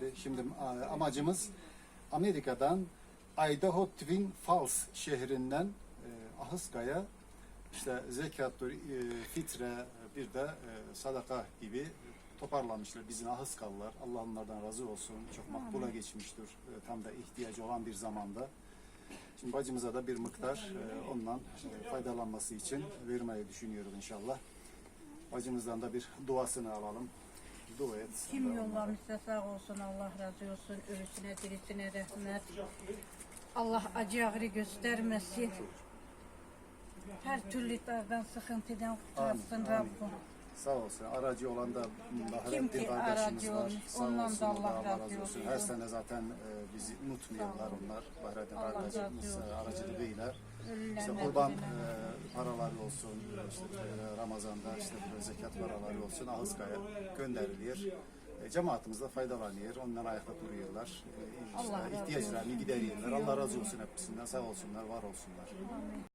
geldi. Şimdi e, amacımız Amerika'dan Idaho Twin Falls şehrinden e, Ahıska'ya işte zekattır, e, fitre, bir de e, sadaka gibi toparlamışlar bizim Ahıskalılar. Allah onlardan razı olsun. Çok makbula geçmiştir. E, tam da ihtiyacı olan bir zamanda. Şimdi bacımıza da bir miktar e, ondan e, faydalanması için vermeyi düşünüyoruz inşallah. Bacımızdan da bir duasını alalım. Dua et. Kim yollamışsa sağ olsun, Allah razı olsun. Ölüsüne, dirisine rahmet. Allah acı ağrı göstermesin. Her türlü dardan, sıkıntıdan kurtarsın. Rabbim. Sağ olsun. Aracı olan da Bahrettin kardeşimiz var. Sağ olsun. da Allah Allah razı olsun. Her sene zaten e, bizi unutmuyorlar onlar. Bahrettin kardeşimiz razı İşte kurban e, paraları olsun, işte e, Ramazan'da işte böyle zekat paraları olsun Ağızkaya gönderiliyor. E, cemaatimiz de faydalanıyor. Ondan ayakta duruyorlar. E, razı ihtiyaçlarını gideriyorlar. Allah razı olsun hepsinden. Sağ olsunlar, var olsunlar.